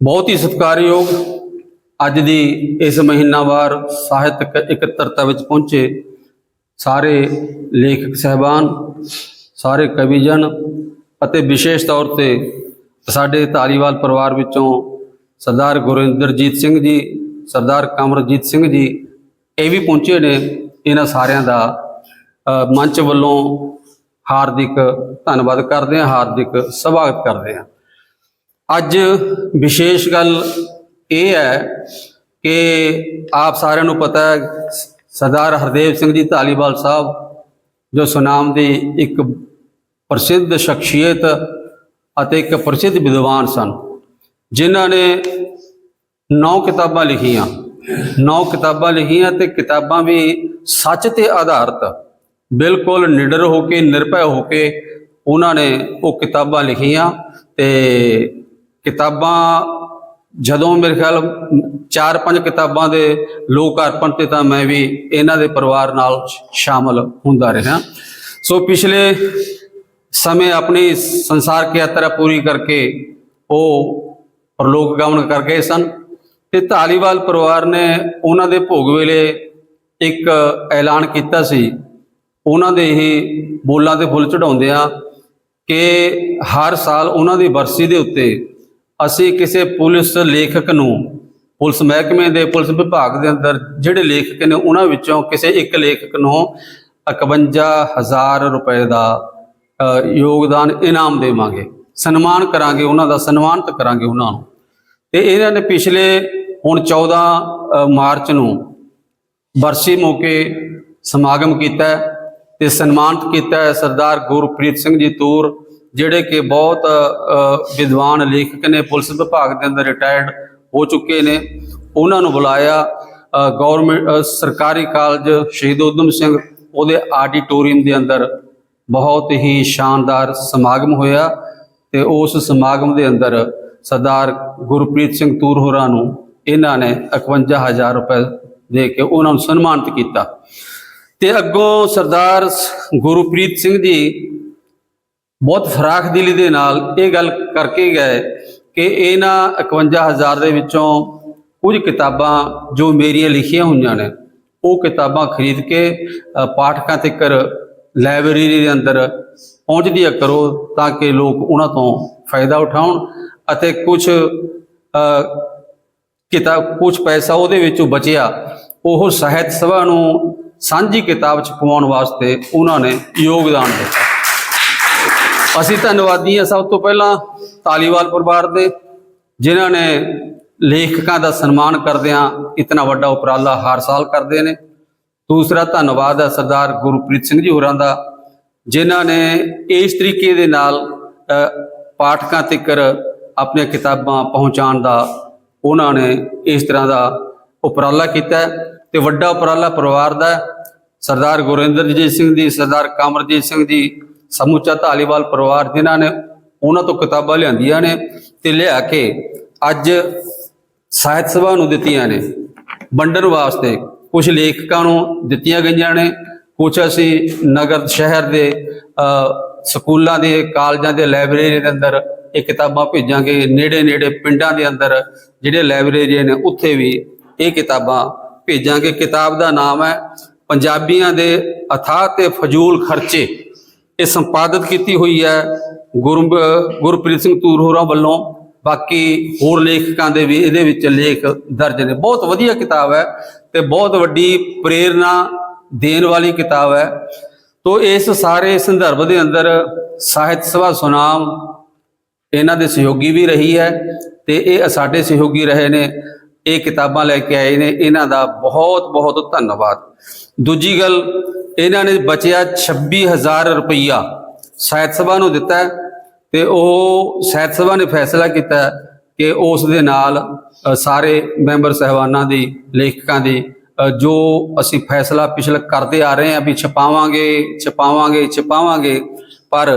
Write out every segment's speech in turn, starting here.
ਬਹੁਤ ਹੀ ਸਤਿਕਾਰਯੋਗ ਅੱਜ ਦੀ ਇਸ ਮਹੀਨਾਵਾਰ ਸਾਹਿਤਕ ਇਕੱਤਰਤਾ ਵਿੱਚ ਪਹੁੰਚੇ ਸਾਰੇ ਲੇਖਕ ਸਹਿਬਾਨ, ਸਾਰੇ ਕਵੀਜਨ ਅਤੇ ਵਿਸ਼ੇਸ਼ ਤੌਰ ਤੇ ਸਾਡੇ ਧਾਲੀਵਾਲ ਪਰਿਵਾਰ ਵਿੱਚੋਂ ਸਰਦਾਰ ਗੁਰਿੰਦਰਜੀਤ ਸਿੰਘ ਜੀ, ਸਰਦਾਰ ਕਮਰਜੀਤ ਸਿੰਘ ਜੀ ਇਹ ਵੀ ਪਹੁੰਚੇ ਨੇ ਇਹਨਾਂ ਸਾਰਿਆਂ ਦਾ ਮੰਚ ਵੱਲੋਂ ਹਾਰਦਿਕ ਧੰਨਵਾਦ ਕਰਦੇ ਹਾਂ, ਹਾਰਦਿਕ ਸਵਾਗਤ ਕਰਦੇ ਹਾਂ। ਅੱਜ ਵਿਸ਼ੇਸ਼ ਗੱਲ ਇਹ ਹੈ ਕਿ ਆਪ ਸਾਰਿਆਂ ਨੂੰ ਪਤਾ ਹੈ ਸਰਦਾਰ ਹਰਦੇਵ ਸਿੰਘ ਜੀ ਧਾਲੀਵਾਲ ਸਾਹਿਬ, ਜੋ ਸੁਨਾਮ ਦੀ ਇੱਕ ਪ੍ਰਸਿੱਧ ਸ਼ਖਸੀਅਤ ਅਤੇ ਇੱਕ ਪ੍ਰਸਿੱਧ ਵਿਦਵਾਨ ਸਨ, ਜਿਨ੍ਹਾਂ ਨੇ ਨੌ ਕਿਤਾਬਾਂ ਲਿਖੀਆਂ। ਨੌ ਕਿਤਾਬਾਂ ਲਿਖੀਆਂ ਤੇ ਕਿਤਾਬਾਂ ਵੀ ਸੱਚ ਤੇ ਆਧਾਰਿਤ ਬਿਲਕੁਲ ਨਿਡਰ ਹੋ ਕੇ, ਨਿਰਭੈ ਹੋ ਕੇ ਉਹਨਾਂ ਨੇ ਉਹ ਕਿਤਾਬਾਂ ਲਿਖੀਆਂ ਤੇ ਕਿਤਾਬਾਂ ਜਦੋਂ ਮੇਰੇ ਖਿਆਲ ਚਾਰ ਪੰਜ ਕਿਤਾਬਾਂ ਦੇ ਲੋਕ ਅਰਪਣ ਤੇ ਤਾਂ ਮੈਂ ਵੀ ਇਹਨਾਂ ਦੇ ਪਰਿਵਾਰ ਨਾਲ ਸ਼- ਸ਼ਾਮਲ ਹੁੰਦਾ ਰਿਹਾ। ਸੋ ਪਿਛਲੇ ਸਮੇਂ ਆਪਣੀ ਸੰਸਾਰ ਕੀ ਯਾਤਰਾ ਪੂਰੀ ਕਰਕੇ ਉਹ ਪ੍ਰਲੋਕ ਗਮਨ ਕਰ ਗਏ ਸਨ ਤੇ ਧਾਲੀਵਾਲ ਪਰਿਵਾਰ ਨੇ ਉਹਨਾਂ ਦੇ ਭੋਗ ਵੇਲੇ ਇੱਕ ਐਲਾਨ ਕੀਤਾ ਸੀ ਉਹਨਾਂ ਦੇ ਹੀ ਬੋਲਾਂ ਤੇ ਫੁੱਲ ਚੜਾਉਂਦੇ ਆ ਕਿ ਹਰ ਸਾਲ ਉਹਨਾਂ ਦੀ ਬਰਸੀ ਦੇ ਉੱਤੇ ਅਸੀਂ ਕਿਸੇ ਪੁਲਿਸ ਲੇਖਕ ਨੂੰ, ਪੁਲਿਸ ਮਹਿਕਮੇ ਦੇ, ਪੁਲਿਸ ਵਿਭਾਗ ਦੇ ਅੰਦਰ ਜਿਹੜੇ ਲੇਖਕ ਨੇ ਉਹਨਾਂ ਵਿੱਚੋਂ ਕਿਸੇ ਇੱਕ ਲੇਖਕ ਨੂੰ 51000 ਰੁਪਏ ਦਾ ਯੋਗਦਾਨ ਇਨਾਮ ਦੇਵਾਂਗੇ। ਸਨਮਾਨ ਕਰਾਂਗੇ ਉਹਨਾਂ ਦਾ, ਸਨਮਾਨਿਤ ਕਰਾਂਗੇ ਉਹਨਾਂ ਨੂੰ। ਤੇ ਇਹਨਾਂ ਨੇ ਪਿਛਲੇ ਹੁਣ 14 ਮਾਰਚ ਨੂੰ ਬਰਸੀ ਮੌਕੇ ਸਮਾਗਮ ਕੀਤਾ ਤੇ ਸਨਮਾਨਿਤ ਕੀਤਾ ਹੈ ਸਰਦਾਰ ਗੁਰਪ੍ਰੀਤ ਸਿੰਘ ਜੀ ਤੂਰ, ਜਿਹੜੇ ਕਿ ਬਹੁਤ ਵਿਦਵਾਨ ਲੇਖਕ ਨੇ, ਪੁਲਿਸ ਵਿਭਾਗ ਦੇ ਅੰਦਰ ਰਿਟਾਇਰਡ ਹੋ ਚੁੱਕੇ ਨੇ। ਉਹਨਾਂ ਨੂੰ ਬੁਲਾਇਆ ਗਵਰਨਮੈਂਟ ਸਰਕਾਰੀ ਕਾਲਜ ਸ਼ਹੀਦ ਊਧਮ ਸਿੰਘ, ਉਹਦੇ ਆਡੀਟੋਰੀਅਮ ਦੇ ਅੰਦਰ ਬਹੁਤ ਹੀ ਸ਼ਾਨਦਾਰ ਸਮਾਗਮ ਹੋਇਆ ਤੇ ਉਸ ਸਮਾਗਮ ਦੇ ਅੰਦਰ ਸਰਦਾਰ ਗੁਰਪ੍ਰੀਤ ਸਿੰਘ ਤੂਰ ਹੋਰਾਂ ਨੂੰ ਇਹਨਾਂ ਨੇ 51000 ਰੁਪਏ ਦੇ ਕੇ ਉਹਨਾਂ ਨੂੰ ਸਨਮਾਨਿਤ ਕੀਤਾ। ਤੇ ਅੱਗੋਂ ਸਰਦਾਰ ਸ- ਗੁਰਪ੍ਰੀਤ ਸਿੰਘ ਜੀ ਬਹੁਤ ਫਰਾਖ ਦਿਲੀ ਦੇ ਨਾਲ ਇਹ ਗੱਲ ਕਰਕੇ ਗਏ ਕਿ ਇਹਨਾਂ 51000 ਦੇ ਵਿੱਚੋਂ ਕੁਝ ਕਿਤਾਬਾਂ ਜੋ ਮੇਰੀਆਂ ਲਿਖੀਆਂ ਹੋਈਆਂ ਨੇ, ਉਹ ਕਿਤਾਬਾਂ ਖਰੀਦ ਕੇ ਪਾਠਕਾਂ ਤੱਕ ਲਾਇਬ੍ਰੇਰੀ ਦੇ ਅੰਦਰ ਪਹੁੰਚਦੀਆਂ ਕਰੋ ਤਾਂ ਕਿ ਲੋਕ ਉਹਨਾਂ ਤੋਂ ਫਾਇਦਾ ਉਠਾਉਣ ਅਤੇ ਕੁਝ ਕਿਤਾਬ ਕੁਝ ਪੈਸਾ ਉਹਦੇ ਵਿੱਚੋਂ ਬਚਿਆ। ਉਹ ਸਾਹਿਤ ਸਭਾ ਨੂੰ ਸਾਂਝੀ ਕਿਤਾਬ ਚ ਵਾਸਤੇ ਉਹਨਾਂ ਨੇ ਯੋਗਦਾਨ ਦਿੱਤਾ। ਅਸੀਂ ਧੰਨਵਾਦੀ ਹਾਂ ਸਭ ਤੋਂ ਪਹਿਲਾਂ ਤਾਲੀਵਾਲ ਪਰਿਵਾਰ ਦੇ, ਜਿਨ੍ਹਾਂ ਨੇ ਲੇਖਕਾਂ ਦਾ ਸਨਮਾਨ ਕਰਦਿਆਂ ਇਤਨਾ ਵੱਡਾ ਉਪਰਾਲਾ ਹਰ ਸਾਲ ਕਰਦੇ ਨੇ। ਦੂਸਰਾ ਧੰਨਵਾਦ ਹੈ ਸਰਦਾਰ ਗੁਰਪ੍ਰੀਤ ਸਿੰਘ ਜੀ ਹੋਰਾਂ ਦਾ, ਜਿਨ੍ਹਾਂ ਨੇ ਇਸ ਤਰੀਕੇ ਦੇ ਨਾਲ ਪਾਠਕਾਂ ਤੱਕ ਆਪਣੀਆਂ ਕਿਤਾਬਾਂ ਪਹੁੰਚਾਉਣ ਦਾ ਉਹਨਾਂ ਨੇ ਇਸ ਤਰ੍ਹਾਂ ਦਾ ਉਪਰਾਲਾ ਕੀਤਾ ਤੇ ਵੱਡਾ ਉਪਰਾਲਾ ਪਰਿਵਾਰ ਦਾ ਹੈ। ਸਰਦਾਰ ਗੁਰਿੰਦਰਜੀਤ ਸਿੰਘ ਜੀ ਸਰਦਾਰ ਕਮਰਜੀਤ ਸਿੰਘ ਜੀ ਸਮੁੱਚਾ ਧਾਲੀਵਾਲ ਪਰਿਵਾਰ ਜਿਨ੍ਹਾਂ ਨੇ ਉਹਨਾਂ ਤੋਂ ਕਿਤਾਬਾਂ ਲਿਆਂਦੀਆਂ ਨੇ ਤੇ ਲਿਆ ਕੇ ਅੱਜ ਸਾਹਿਤ ਸਭਾ ਨੂੰ ਦਿੱਤੀਆਂ ਨੇ। ਵੰਡਣ ਵਾਸਤੇ ਕੁਝ ਲੇਖਕਾਂ ਨੂੰ ਦਿੱਤੀਆਂ ਗਈਆਂ ਨੇ। ਕੁਝ ਅਸੀਂ ਨਗਰ, ਸ਼ਹਿਰ ਦੇ ਸਕੂਲਾਂ ਦੇ, ਕਾਲਜਾਂ ਦੇ ਲਾਇਬ੍ਰੇਰੀ ਦੇ ਅੰਦਰ ਇਹ ਕਿਤਾਬਾਂ ਭੇਜਾਂਗੇ। ਨੇੜੇ ਨੇੜੇ ਪਿੰਡਾਂ ਦੇ ਅੰਦਰ ਜਿਹੜੇ ਲਾਇਬ੍ਰੇਰੀ ਨੇ, ਉੱਥੇ ਵੀ ਇਹ ਕਿਤਾਬਾਂ ਭੇਜਾਂਗੇ, ਕਿਤਾਬ ਦਾ ਨਾਮ ਹੈ ਪੰਜਾਬੀਆਂ ਦੇ ਅਥਾਹ ਤੇ ਫਜ਼ੂਲ ਖਰਚੇ। ਇਹ ਸੰਪਾਦਿਤ ਕੀਤੀ ਹੋਈ ਹੈ ਗੁਰ ਗੁਰਪ੍ਰੀਤ ਸਿੰਘ ਤੂਰ ਹੋਰਾਂ ਵੱਲੋਂ। ਬਾਕੀ ਹੋਰ ਲੇਖਕਾਂ ਦੇ ਵੀ ਇਹਦੇ ਵਿੱਚ ਲੇਖ ਦਰਜ ਨੇ। ਬਹੁਤ ਵਧੀਆ ਕਿਤਾਬ ਹੈ ਤੇ ਬਹੁਤ ਵੱਡੀ ਪ੍ਰੇਰਣਾ ਦੇਣ ਵਾਲੀ ਕਿਤਾਬ ਹੈ। ਤੋ ਇਸ ਸਾਰੇ ਸੰਦਰਭ ਦੇ ਅੰਦਰ ਸਾਹਿਤ ਸਭਾ ਸੁਨਾਮ ਇਹਨਾਂ ਦੇ ਸਹਿਯੋਗੀ ਵੀ ਰਹੀ ਹੈ ਤੇ ਇਹ ਸਾਡੇ ਸਹਿਯੋਗੀ ਰਹੇ ਨੇ। ਇਹ ਕਿਤਾਬਾਂ ਲੈ ਕੇ ਆਏ ਨੇ, ਇਹਨਾਂ ਦਾ ਬਹੁਤ ਬਹੁਤ ਧੰਨਵਾਦ। ਦੂਜੀ ਗੱਲ, ਇਹਨਾਂ ਨੇ ਬਚਿਆ 26000 ਰੁਪਈਆ। ਸਾਹਿਤ ਸਭਾ ਨੂੰ ਦਿੱਤਾ ਹੈ ਤੇ ਉਹ ਸਾਹਿਤ ਸਭਾ ਨੇ ਫੈਸਲਾ ਕੀਤਾ ਕਿ ਉਸ ਦੇ ਨਾਲ ਸਾਰੇ ਮੈਂਬਰ ਸਹਿਬਾਨਾਂ ਦੀ, ਲੇਖਕਾਂ ਦੀ ਜੋ ਅਸੀਂ ਫੈਸਲਾ ਪਿਛਲੇ ਕਰਦੇ ਆ ਰਹੇ ਹਾਂ ਵੀ ਛਪਾਵਾਂਗੇ ਛਪਾਵਾਂਗੇ ਛਪਾਵਾਂਗੇ, ਪਰ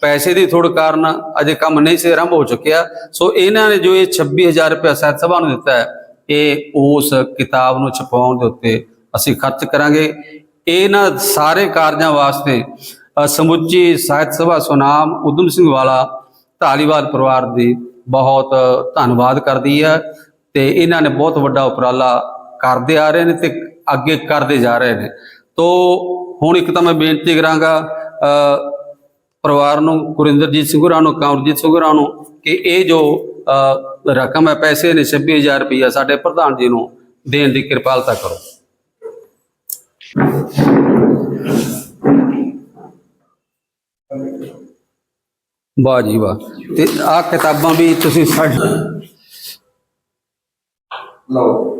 ਪੈਸੇ ਦੀ ਥੋੜ ਕਾਰਨ ਅਜੇ ਕੰਮ ਨਹੀਂ ਸੀ ਆਰੰਭ ਹੋ ਚੁੱਕਿਆ। ਸੋ ਇਹਨਾਂ ਨੇ ਜੋ ਇਹ 26000 ਰੁਪਏ ਸਾਹਿਤ ਸਭਾ ਨੂੰ ਦਿੱਤਾ ਹੈ ਇਹ ਉਸ ਕਿਤਾਬ ਨੂੰ ਛਪਾਉਣ ਦੇ ਉੱਤੇ ਅਸੀਂ ਖਰਚ ਕਰਾਂਗੇ। ਇਹਨਾਂ ਸਾਰੇ ਕਾਰਜਾਂ ਵਾਸਤੇ ਸਮੁੱਚੀ ਸਾਹਿਤ ਸਭਾ ਸੁਨਾਮ ਉਦਮ ਸਿੰਘ ਵਾਲਾ ਧਾਲੀਵਾਲ ਪਰਿਵਾਰ ਦੀ ਬਹੁਤ ਧੰਨਵਾਦ ਕਰਦੀ ਹੈ ਤੇ ਇਹਨਾਂ ਨੇ ਬਹੁਤ ਵੱਡਾ ਉਪਰਾਲਾ ਕਰਦੇ ਆ ਰਹੇ ਨੇ ਤੇ ਅੱਗੇ ਕਰਦੇ ਜਾ ਰਹੇ ਨੇ। ਤੋ ਹੁਣ ਇੱਕ ਤਾਂ ਮੈਂ ਬੇਨਤੀ ਕਰਾਂਗਾ ਪਰਿਵਾਰ ਨੂੰ, ਗੁਰਿੰਦਰਜੀਤ ਸਿੰਘ ਹੋਰਾਂ ਨੂੰ ਕਮਰਜੀਤ ਸਿੰਘ ਹੋਰਾਂ ਨੂੰ ਕਿ ਇਹ ਜੋ ਰਕਮ ਹੈ, ਪੈਸੇ ਨੇ 26000 ਰੁਪਇਆ ਸਾਡੇ ਪ੍ਰਧਾਨ ਜੀ ਨੂੰ ਦੇਣ ਦੀ ਕਿਰਪਾਲਤਾ ਕਰੋ। ਵਾਹ ਜੀ ਵਾਹ। ਤੇ ਆਹ ਕਿਤਾਬਾਂ ਵੀ ਤੁਸੀਂ ਸਾਡੇ ਲਓ।